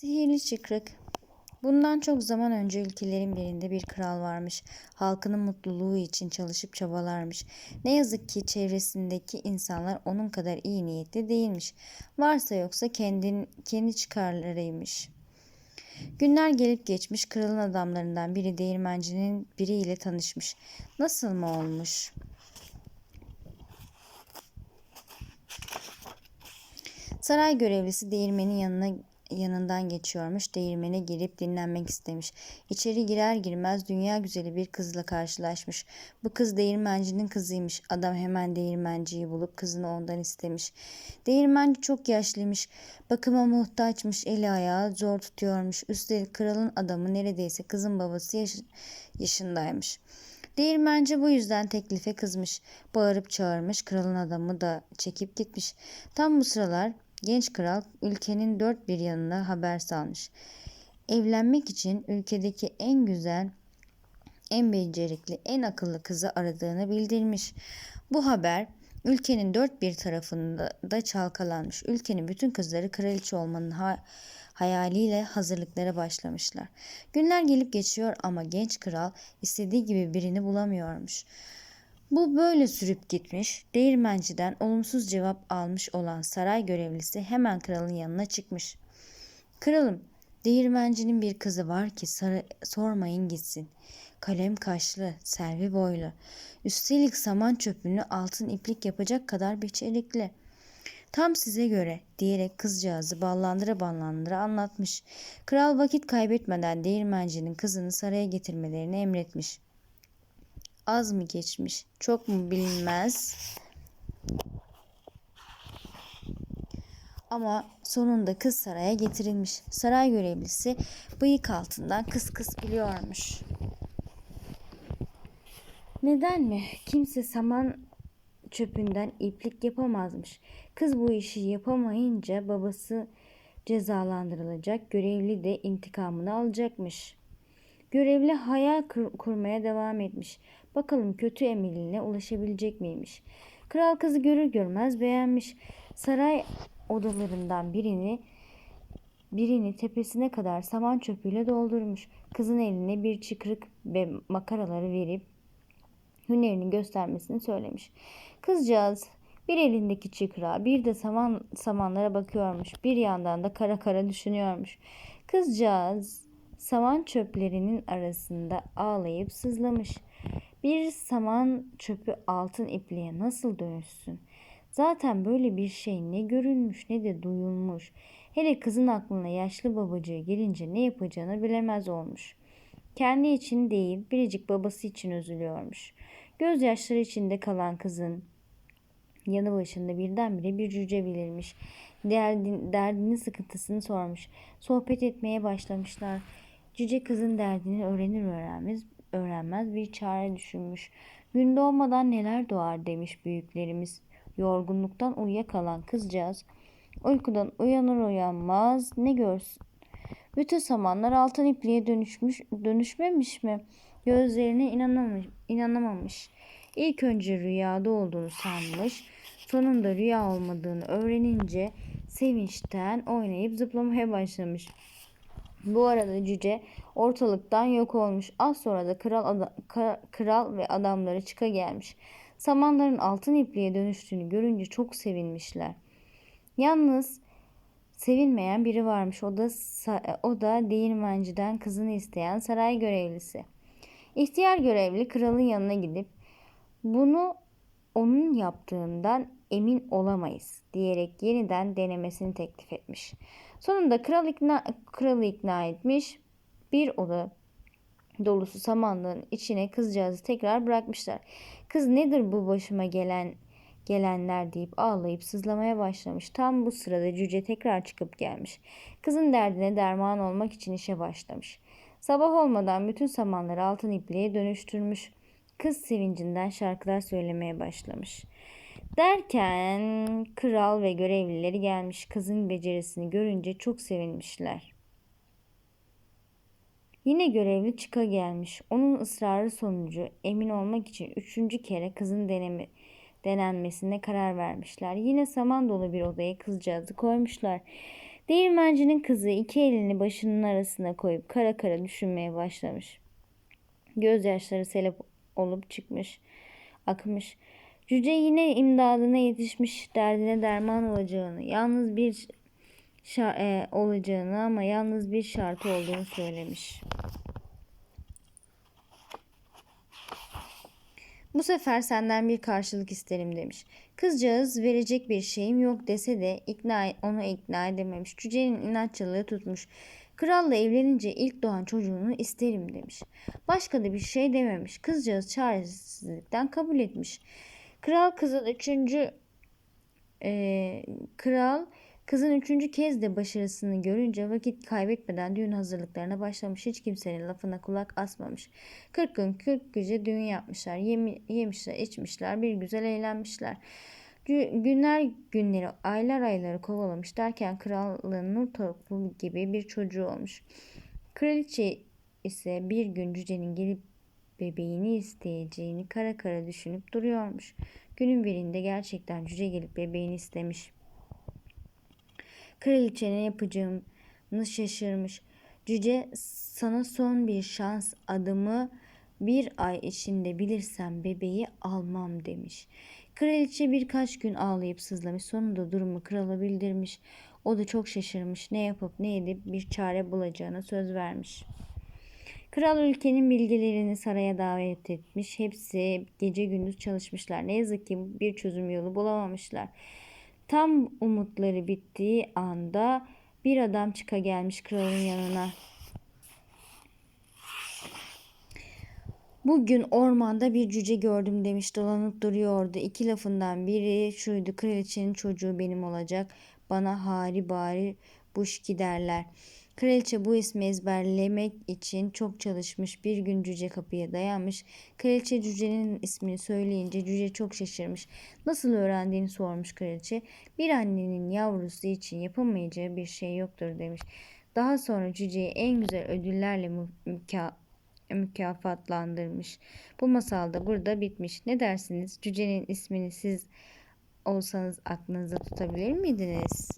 Sihirli çıkrık. Bundan çok zaman önce ülkelerin birinde bir kral varmış. Halkının mutluluğu için çalışıp çabalarmış. Ne yazık ki çevresindeki insanlar onun kadar iyi niyetli değilmiş. Varsa yoksa kendin, kendi çıkarlarıymış. Günler gelip geçmiş kralın adamlarından biri değirmencinin biriyle tanışmış. Nasıl mı olmuş? Saray görevlisi değirmenin yanına yanından geçiyormuş. Değirmene girip dinlenmek istemiş. İçeri girer girmez dünya güzeli bir kızla karşılaşmış. Bu kız değirmencinin kızıymış. Adam hemen değirmenciyi bulup kızını ondan istemiş. Değirmenci çok yaşlıymış. Bakıma muhtaçmış. Eli ayağı zor tutuyormuş. Üstelik kralın adamı neredeyse kızın babası yaş- yaşındaymış. Değirmenci bu yüzden teklife kızmış. Bağırıp çağırmış. Kralın adamı da çekip gitmiş. Tam bu sıralar genç kral ülkenin dört bir yanına haber salmış. Evlenmek için ülkedeki en güzel, en becerikli, en akıllı kızı aradığını bildirmiş. Bu haber ülkenin dört bir tarafında da çalkalanmış. Ülkenin bütün kızları kraliçe olmanın ha- hayaliyle hazırlıklara başlamışlar. Günler gelip geçiyor ama genç kral istediği gibi birini bulamıyormuş. Bu böyle sürüp gitmiş. Değirmenciden olumsuz cevap almış olan saray görevlisi hemen kralın yanına çıkmış. Kralım, değirmencinin bir kızı var ki sormayın gitsin. Kalem kaşlı, selvi boylu. Üstelik saman çöpünü altın iplik yapacak kadar becerikli. Tam size göre diyerek kızcağızı ballandıra ballandıra anlatmış. Kral vakit kaybetmeden değirmencinin kızını saraya getirmelerini emretmiş. Az mı geçmiş, çok mu bilinmez. Ama sonunda kız saraya getirilmiş. Saray görevlisi bıyık altından kıs kıs biliyormuş. Neden mi? Kimse saman çöpünden iplik yapamazmış. Kız bu işi yapamayınca babası cezalandırılacak, görevli de intikamını alacakmış. Görevli hayal kur- kurmaya devam etmiş. Bakalım kötü emeline ulaşabilecek miymiş? Kral kızı görür görmez beğenmiş. Saray odalarından birini birini tepesine kadar saman çöpüyle doldurmuş. Kızın eline bir çıkrık ve makaraları verip hünerini göstermesini söylemiş. Kızcağız bir elindeki çıkra bir de saman samanlara bakıyormuş. Bir yandan da kara kara düşünüyormuş. Kızcağız saman çöplerinin arasında ağlayıp sızlamış. Bir saman çöpü altın ipliğe nasıl dönüşsün? Zaten böyle bir şey ne görülmüş ne de duyulmuş. Hele kızın aklına yaşlı babacığı gelince ne yapacağını bilemez olmuş. Kendi için değil biricik babası için üzülüyormuş. Gözyaşları içinde kalan kızın yanı başında birdenbire bir cüce belirmiş. Derdin, derdini sıkıntısını sormuş. Sohbet etmeye başlamışlar. Cüce kızın derdini öğrenir öğrenmez, öğrenmez bir çare düşünmüş. Gün doğmadan neler doğar demiş büyüklerimiz. Yorgunluktan uyuyakalan kızcağız uykudan uyanır uyanmaz ne görsün. Bütün samanlar altın ipliğe dönüşmüş, dönüşmemiş mi? Gözlerine inanamamış, inanamamış. İlk önce rüyada olduğunu sanmış. Sonunda rüya olmadığını öğrenince sevinçten oynayıp zıplamaya başlamış. Bu arada cüce ortalıktan yok olmuş. Az sonra da kral, kral ve adamları çıka gelmiş. Samanların altın ipliğe dönüştüğünü görünce çok sevinmişler. Yalnız sevinmeyen biri varmış. O da sa- o da değirmenciden kızını isteyen saray görevlisi. İhtiyar görevli kralın yanına gidip bunu onun yaptığından emin olamayız diyerek yeniden denemesini teklif etmiş. Sonunda kral ikna, kralı ikna etmiş. Bir oda dolusu samanlığın içine kızcağızı tekrar bırakmışlar. Kız nedir bu başıma gelen gelenler deyip ağlayıp sızlamaya başlamış. Tam bu sırada cüce tekrar çıkıp gelmiş. Kızın derdine derman olmak için işe başlamış. Sabah olmadan bütün samanları altın ipliğe dönüştürmüş. Kız sevincinden şarkılar söylemeye başlamış. Derken kral ve görevlileri gelmiş. Kızın becerisini görünce çok sevinmişler. Yine görevli çıka gelmiş. Onun ısrarı sonucu emin olmak için üçüncü kere kızın deneme, denenmesine karar vermişler. Yine saman dolu bir odaya kızcağızı koymuşlar. Değirmencinin kızı iki elini başının arasına koyup kara kara düşünmeye başlamış. Gözyaşları selep olup çıkmış, akmış. Cüce yine imdadına yetişmiş, derdine derman olacağını, yalnız bir e, olacağını ama yalnız bir şartı olduğunu söylemiş. Bu sefer senden bir karşılık isterim demiş. Kızcağız verecek bir şeyim yok dese de ikna onu ikna edememiş. Cücenin inatçılığı tutmuş. Kralla evlenince ilk doğan çocuğunu isterim demiş. Başka da bir şey dememiş. Kızcağız çaresizlikten kabul etmiş. Kral kızın üçüncü e, kral kızın üçüncü kez de başarısını görünce vakit kaybetmeden düğün hazırlıklarına başlamış. Hiç kimsenin lafına kulak asmamış. Kırk gün kırk gece düğün yapmışlar. Yemi, yemişler, içmişler, bir güzel eğlenmişler. Gü- Günler günleri, aylar ayları kovalamış derken krallığın nur topu gibi bir çocuğu olmuş. Kraliçe ise bir gün cücenin gelip bebeğini isteyeceğini kara kara düşünüp duruyormuş. Günün birinde gerçekten cüce gelip bebeğini istemiş. Kraliçe ne yapacağını şaşırmış. Cüce sana son bir şans adımı bir ay içinde bilirsem bebeği almam demiş. Kraliçe birkaç gün ağlayıp sızlamış. Sonunda durumu krala bildirmiş. O da çok şaşırmış. Ne yapıp ne edip bir çare bulacağına söz vermiş. Kral ülkenin bilgilerini saraya davet etmiş. Hepsi gece gündüz çalışmışlar. Ne yazık ki bir çözüm yolu bulamamışlar. Tam umutları bittiği anda bir adam çıka gelmiş kralın yanına. Bugün ormanda bir cüce gördüm demiş dolanıp duruyordu. İki lafından biri şuydu kraliçenin çocuğu benim olacak. Bana hari bari buşki derler. Kraliçe bu ismi ezberlemek için çok çalışmış. Bir gün cüce kapıya dayanmış. Kraliçe cücenin ismini söyleyince cüce çok şaşırmış. Nasıl öğrendiğini sormuş kraliçe. Bir annenin yavrusu için yapamayacağı bir şey yoktur demiş. Daha sonra cüceyi en güzel ödüllerle mü- müka- mükafatlandırmış. Bu masal da burada bitmiş. Ne dersiniz? Cücenin ismini siz olsanız aklınızda tutabilir miydiniz?